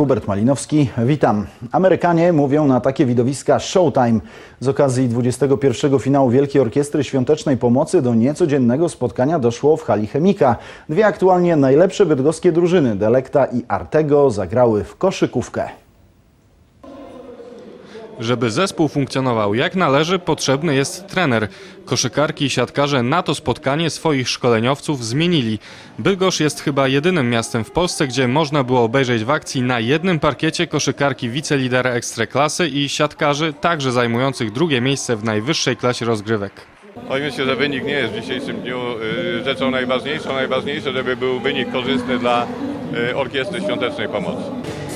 Hubert Malinowski, witam. Amerykanie mówią na takie widowiska Showtime. Z okazji 21. finału Wielkiej Orkiestry Świątecznej Pomocy do niecodziennego spotkania doszło w hali Chemika. Dwie aktualnie najlepsze bydgoskie drużyny, Delekta i Artego, zagrały w koszykówkę. Żeby zespół funkcjonował jak należy, potrzebny jest trener. Koszykarki i siatkarze na to spotkanie swoich szkoleniowców zmienili. Bydgoszcz jest chyba jedynym miastem w Polsce, gdzie można było obejrzeć w akcji na jednym parkiecie koszykarki wicelidera ekstraklasy i siatkarzy, także zajmujących drugie miejsce w najwyższej klasie rozgrywek. Oj, myślę, że wynik nie jest w dzisiejszym dniu y, rzeczą najważniejszą. Najważniejsze, żeby był wynik korzystny dla y, Orkiestry Świątecznej Pomocy.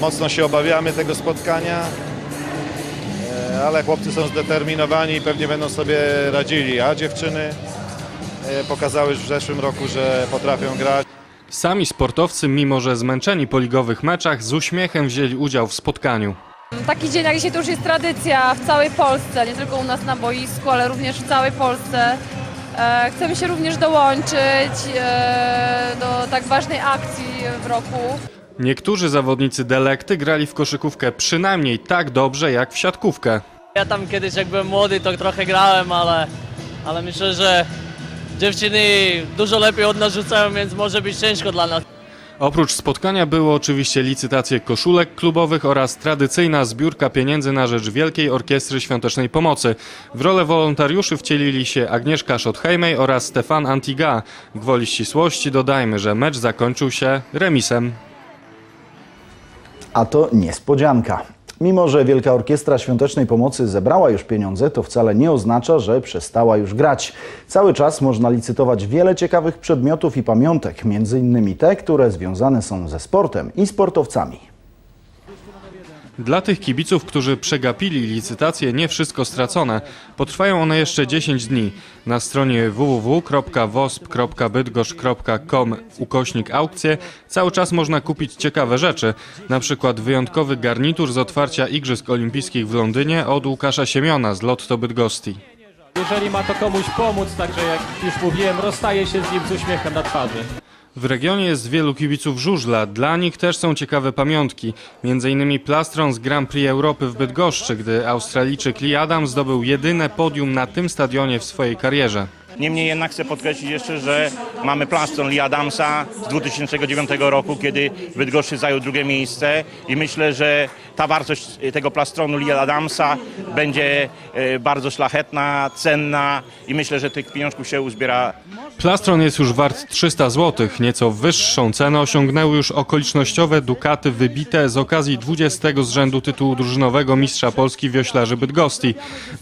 Mocno się obawiamy tego spotkania, ale chłopcy są zdeterminowani i pewnie będą sobie radzili. A dziewczyny e, pokazały już w zeszłym roku, że potrafią grać. Sami sportowcy, mimo że zmęczeni po ligowych meczach, z uśmiechem wzięli udział w spotkaniu. Taki dzień jak dzisiaj to już jest tradycja w całej Polsce, nie tylko u nas na boisku, ale również w całej Polsce. E, chcemy się również dołączyć e, do tak ważnej akcji w roku. Niektórzy zawodnicy Delekty grali w koszykówkę przynajmniej tak dobrze jak w siatkówkę. Ja tam kiedyś jak byłem młody to trochę grałem, ale, ale myślę, że dziewczyny dużo lepiej od nas rzucają, więc może być ciężko dla nas. Oprócz spotkania było oczywiście licytacje koszulek klubowych oraz tradycyjna zbiórka pieniędzy na rzecz Wielkiej Orkiestry Świątecznej Pomocy. W rolę wolontariuszy wcielili się Agnieszka Schottheimej oraz Stefan Antiga. Gwoli ścisłości dodajmy, że mecz zakończył się remisem. A to niespodzianka. Mimo, że Wielka Orkiestra Świątecznej Pomocy zebrała już pieniądze, to wcale nie oznacza, że przestała już grać. Cały czas można licytować wiele ciekawych przedmiotów i pamiątek, między innymi te, które związane są ze sportem i sportowcami. Dla tych kibiców, którzy przegapili licytację, nie wszystko stracone. Potrwają one jeszcze 10 dni. Na stronie www.wosp.bydgoszcz.com ukośnik aukcje cały czas można kupić ciekawe rzeczy. Na przykład wyjątkowy garnitur z otwarcia Igrzysk Olimpijskich w Londynie od Łukasza Siemiona z Lotto Bydgoszczy. Jeżeli ma to komuś pomóc, także jak już mówiłem, rozstaje się z nim z uśmiechem na twarzy. W regionie jest wielu kibiców żużla. Dla nich też są ciekawe pamiątki. Między innymi plastron z Grand Prix Europy w Bydgoszczy, gdy Australijczyk Lee Adam zdobył jedyne podium na tym stadionie w swojej karierze. Niemniej jednak chcę podkreślić jeszcze, że mamy plastron Lee Adamsa z 2009 roku, kiedy Bydgoszczy zajął drugie miejsce i myślę, że ta wartość tego plastronu Lee Adamsa będzie e, bardzo szlachetna, cenna i myślę, że tych pieniążków się uzbiera Plastron jest już wart 300 zł. Nieco wyższą cenę osiągnęły już okolicznościowe dukaty wybite z okazji 20 z rzędu tytułu drużynowego mistrza Polski wioślarzy Bydgoszczy.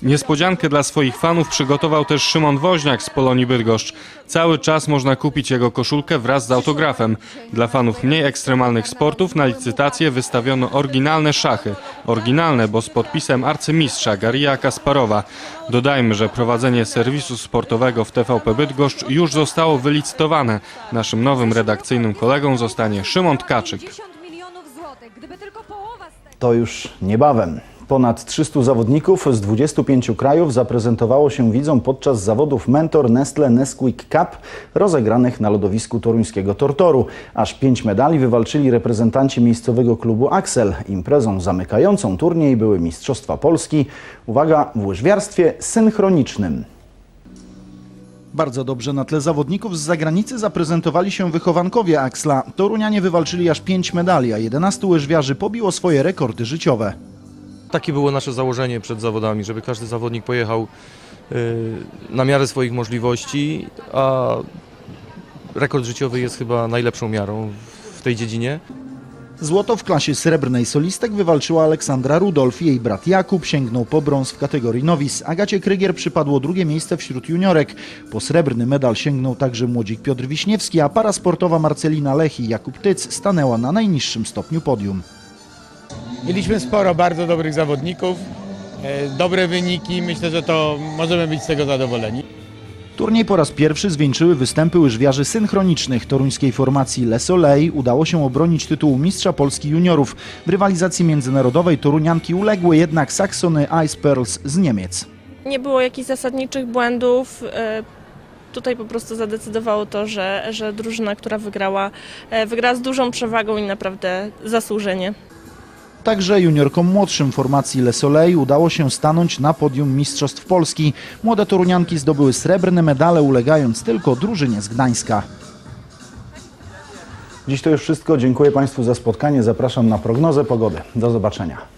Niespodziankę dla swoich fanów przygotował też Szymon Woźniak z Polonii Bydgoszcz. Cały czas można kupić jego koszulkę wraz z autografem. Dla fanów mniej ekstremalnych sportów na licytację wystawiono oryginalne szachy. Oryginalne, bo z podpisem arcymistrza Garija Kasparowa. Dodajmy, że prowadzenie serwisu sportowego w TVP Bydgoszcz już zostało wylicytowane. Naszym nowym redakcyjnym kolegą zostanie Szymon Tkaczyk. 50 milionów złotych. Gdyby tylko połowa z tego... To już niebawem. Ponad 300 zawodników z 25 krajów zaprezentowało się widzom podczas zawodów Mentor Nestle Nesquik Cup rozegranych na lodowisku toruńskiego Tortoru. Aż pięć medali wywalczyli reprezentanci miejscowego klubu Axel. Imprezą zamykającą turniej były Mistrzostwa Polski, uwaga, w łyżwiarstwie synchronicznym. Bardzo dobrze na tle zawodników z zagranicy zaprezentowali się wychowankowie Axla. Torunianie wywalczyli aż pięć medali, a 11 łyżwiarzy pobiło swoje rekordy życiowe. Takie było nasze założenie przed zawodami, żeby każdy zawodnik pojechał y, na miarę swoich możliwości, a rekord życiowy jest chyba najlepszą miarą w tej dziedzinie. Złoto w klasie srebrnej solistek wywalczyła Aleksandra Rudolf. Jej brat Jakub sięgnął po brąz w kategorii nowis. Agacie Krygier przypadło drugie miejsce wśród juniorek. Po srebrny medal sięgnął także młodzik Piotr Wiśniewski, a para sportowa Marcelina Lech i Jakub Tyc stanęła na najniższym stopniu podium. Mieliśmy sporo bardzo dobrych zawodników, e, dobre wyniki. Myślę, że to możemy być z tego zadowoleni. Turniej po raz pierwszy zwieńczyły występy łyżwiarzy synchronicznych. Toruńskiej formacji Le Soleil udało się obronić tytułu mistrza Polski juniorów. W rywalizacji międzynarodowej torunianki uległy jednak Saxony Ice Pearls z Niemiec. Nie było jakichś zasadniczych błędów. e, Tutaj po prostu zadecydowało to, że, że drużyna, która wygrała, e, wygrała z dużą przewagą i naprawdę zasłużenie. Także juniorkom młodszym formacji Le Soleil udało się stanąć na podium Mistrzostw Polski. Młode Torunianki zdobyły srebrne medale, ulegając tylko drużynie z Gdańska. Dziś to już wszystko. Dziękuję Państwu za spotkanie. Zapraszam na prognozę pogody. Do zobaczenia.